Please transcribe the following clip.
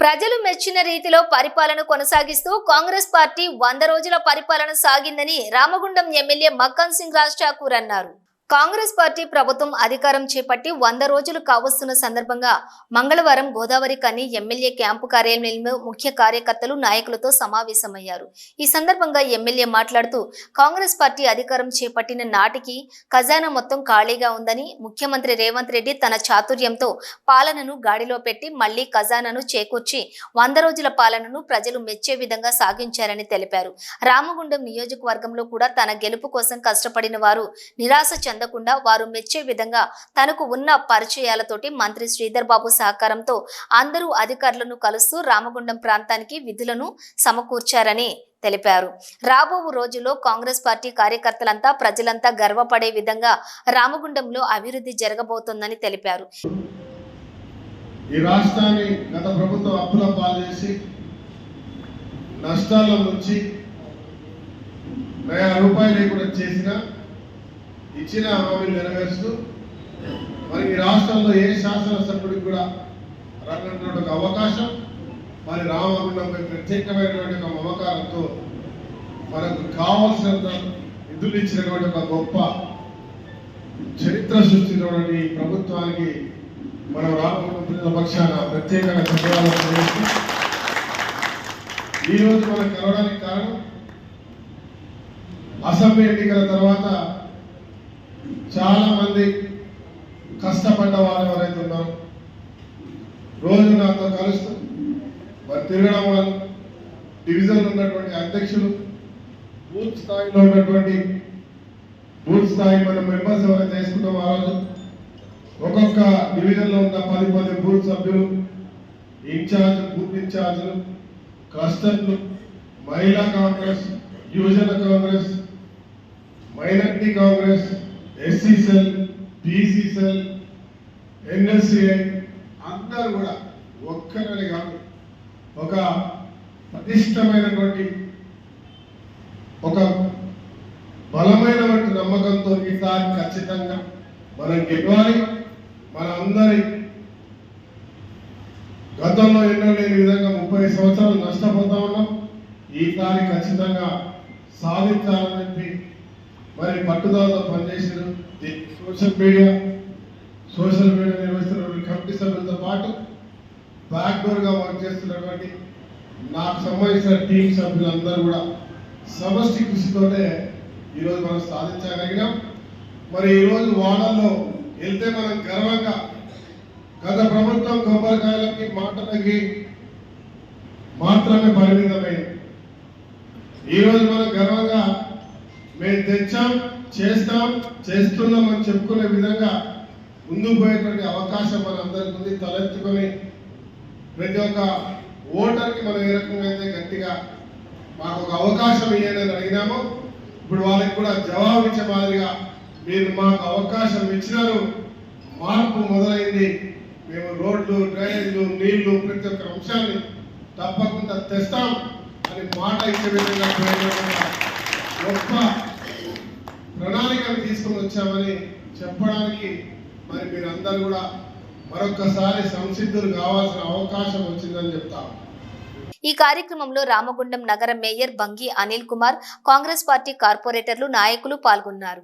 ప్రజలు మెచ్చిన రీతిలో పరిపాలన కొనసాగిస్తూ కాంగ్రెస్ పార్టీ వంద రోజుల పరిపాలన సాగిందని రామగుండం ఎమ్మెల్యే మక్కన్ సింగ్ రాజ్ ఠాకూర్ అన్నారు. కాంగ్రెస్ పార్టీ ప్రభుత్వం అధికారం చేపట్టి వంద రోజులు కావస్తున్న సందర్భంగా మంగళవారం గోదావరి కని ఎమ్మెల్యే క్యాంపు కార్యాలయంలో ముఖ్య కార్యకర్తలు నాయకులతో సమావేశమయ్యారు. ఈ సందర్భంగా ఎమ్మెల్యే మాట్లాడుతూ కాంగ్రెస్ పార్టీ అధికారం చేపట్టిన నాటికి ఖజానా మొత్తం ఖాళీగా ఉందని ముఖ్యమంత్రి రేవంత్ రెడ్డి తన చాతుర్యంతో పాలనను గాడిలో పెట్టి మళ్ళీ ఖజానాను చేకూర్చి వంద రోజుల పాలనను ప్రజలు మెచ్చే విధంగా సాగించారని తెలిపారు. రామగుండం నియోజకవర్గంలో కూడా తన గెలుపు కోసం కష్టపడిన వారు నిరాశ చెందకుండా వారు మెచ్చే విధంగా తనకు ఉన్న పరిచయాలతోటి మంత్రి శ్రీధర్ బాబు సహకారంతో అందరూ అధికారులను కలుస్తూ రామగుండం ప్రాంతానికి విధులను సమకూర్చారని తెలిపారు. రాబో రోజుల్లో కాంగ్రెస్ పార్టీ కార్యకర్తలంతా ప్రజలంతా గర్వపడే విధంగా రామగుండంలో అభివృద్ధి జరగబోతోందని తెలిపారు. ఈ రాష్ట్రాన్ని గత ప్రభుత్వం అప్పుల పాలు నష్టాల్లో నుంచి రూపాయలు కూడా చేసిన ఇచ్చిన హామీలు నెరవేరుస్తూ మరి ఈ రాష్ట్రంలో ఏ శాసనసభ్యుడికి కూడా రానటువంటి ఒక అవకాశం మరి రామగుండంపై ప్రత్యేకమైనటువంటి ఒక మమకారంతో మనకు కావాల్సినంత నిధులు ఇచ్చినటువంటి ఒక గొప్ప చరిత్ర సృష్టించినటువంటి ఈ ప్రభుత్వానికి మనం రామగుండం ప్రజల పక్షాన ప్రత్యేకంగా ధన్యవాదాలు ఈరోజు మనం కలవడానికి కారణం అసెంబ్లీ ఎన్నికల తర్వాత చాలా మంది కష్టపడ్డ వారు ఎవరైతే ఉన్నారు రోజు నాతో కలుస్తూ మరి తిరగడం వల్ల డివిజన్ ఉన్నటువంటి అధ్యక్షులు బూత్ స్థాయిలో ఉన్నటువంటి బూత్ స్థాయి మన మెంబర్స్ ఎవరైతే చేసుకుంటామో ఆ రోజు ఒక్కొక్క డివిజన్లో ఉన్న పది పది బూత్ సభ్యులు ఇన్ఛార్జ్ బూత్ ఇన్ఛార్జ్లు క్లస్టర్లు మహిళా కాంగ్రెస్ యువజన Congress minority Congress SC cell BC cell NSUI అందరూ కూడా ఒక్కరని కాదు ఒక పటిష్టమైనటువంటి ఒక బలమైనటువంటి నమ్మకంతో ఈసారి ఖచ్చితంగా మనం గెలవాలి. మన అందరి గతంలో ఎన్నో లేని విధంగా ముప్పై సంవత్సరాలు నష్టపోతా ఉన్నాం. ఈసారి ఖచ్చితంగా సాధించాలని చెప్పి మరి పట్టుదలతో పనిచేసిన సోషల్ మీడియా సోషల్ మీడియా నిర్వహిస్తున్న కమిటీ సభ్యులతో పాటు బ్యాక్ డోర్గా వర్క్ చేస్తున్నటువంటి నాకు సంబంధించిన టీం సభ్యులందరూ కూడా సమష్టి కృషితోనే ఈరోజు మనం సాధించగలిగినాం. మరి ఈరోజు వాడల్లో వెళ్తే మనం గర్వంగా గత ప్రభుత్వం కొబ్బరికాయలకి మాటలకి మాత్రమే పరిమితమైంది. ఈరోజు మనం గర్వంగా మేము తెచ్చాం చేస్తాం చేస్తున్నాం అని చెప్పుకునే విధంగా ముందుకు పోయేటువంటి అవకాశం మనందరికీ అందరికి ఉంది. తలెత్తుకొని ప్రతి ఒక్క ఓటర్కి మనం ఏ రకంగా అయితే గట్టిగా మాకు ఒక అవకాశం ఇవ్వండి అడిగినాము ఇప్పుడు వాళ్ళకి కూడా జవాబు ఇచ్చే మాదిరిగా మీరు మాకు అవకాశం ఇచ్చినారు మార్పు మొదలైంది. మేము రోడ్లు డ్రైనేజీలు నీళ్ళు ప్రతి ఒక్క అంశాన్ని తప్పకుండా తెస్తాం అని మాట ఇచ్చే విధంగా గొప్ప ప్రణాళికను తీసుకొని వచ్చామని చెప్పడానికి మరి మీరందరూ కూడా మరొకసారి సంసిద్ధులు కావాల్సిన అవకాశం వచ్చిందని చెప్తాం ఈ కార్యక్రమంలో రామగుండం నగర మేయర్ బంగి అనిల్ కుమార్ కాంగ్రెస్ పార్టీ కార్పొరేటర్లు నాయకులు పాల్గొన్నారు.